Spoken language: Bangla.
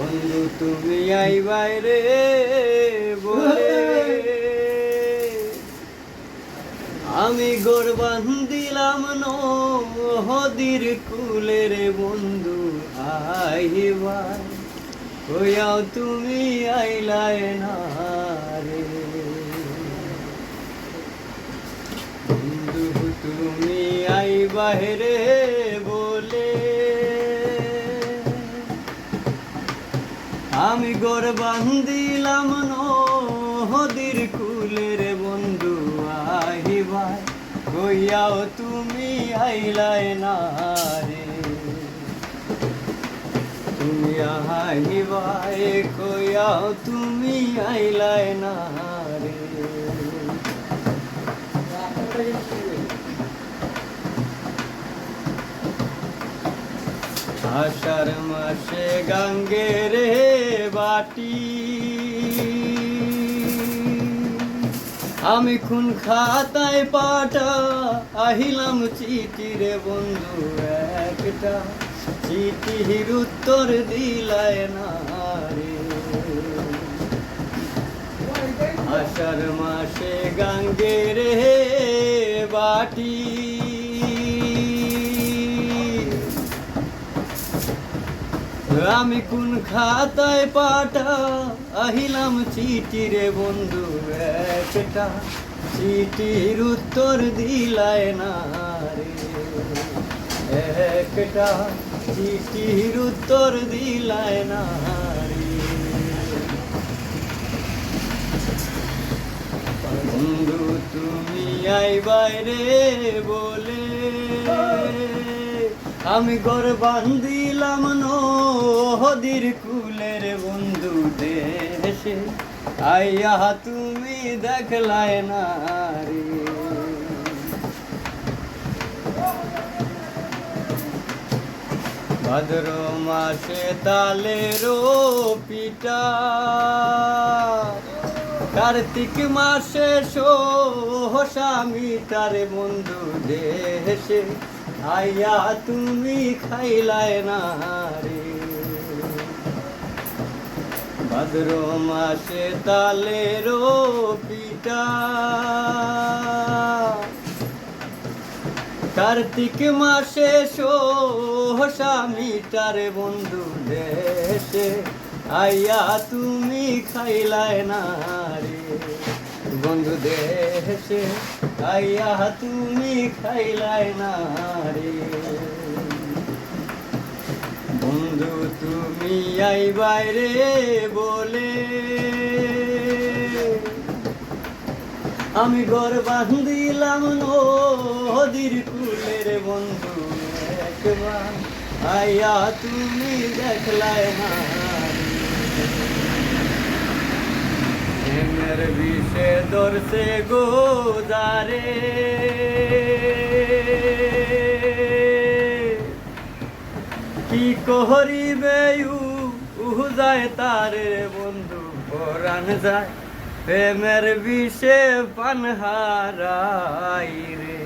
বন্ধু, তুমি আই বাইরে বলে। আমি গোর বান্দিলাম নদীর কুলের বন্ধু আইবার কইয়াও তুমি আইলায় না রে। বন্ধু, তুমি আই বাহিরে আমি গড় বান্দিলাম নদীর কুলের বন্ধু আহিবাই। কইয়াও তুমি আইলাই না রে। তুমি আহিবাই, কইয়াও তুমি আইলাই না রে আষাঢ় মাসে গঙ্গে রে বাটি। আমি খুন খাতায় পাটা, আহিলাম চিঠি রে বন্ধু একটা। চিঠির উত্তর দিলায় না রে। আষাঢ় মাসে গঙ্গে রে বাটি। আমি কোন খাতায় পাটা? আহিলাম চিঠি রে বন্ধু একটা। চিঠির উত্তর দিলায় না রে। একটা। চিঠির উত্তর দিলায় না বন্ধু, তুমি আই বাইরে বলে। আমি গর বান্দিলাম নদীর কুলের বন্ধু দেশে। আইয়া তুমি দেখলায় না রে। ভাদ্র মাসে তালেরও পিটা কার্তিক মাসে সোহসামি তার বন্ধু দেশে। আইয়া তুমি খাইলায় না রে। ভাদ্র মাসে তালেরও পিটা কার্তিক মাসে সোহসামি তার বন্ধু দেশে। আইয়া তুমি খাইলায় না রে। বন্ধু দেশে আইয়া তুমি খাইলাই না রে। বন্ধু, তুমি আই বাইরে বলে। আমি ঘর বান্দিলাম নদীর কুলের বন্ধু একবার। আইয়া তুমি দেখলাই না প্রেমের বিষে দর্শে গোদারে কি করিবে উহু যায় তারে বন্ধু পরাণ যায় প্রেমের বিষে পান হারাই রে।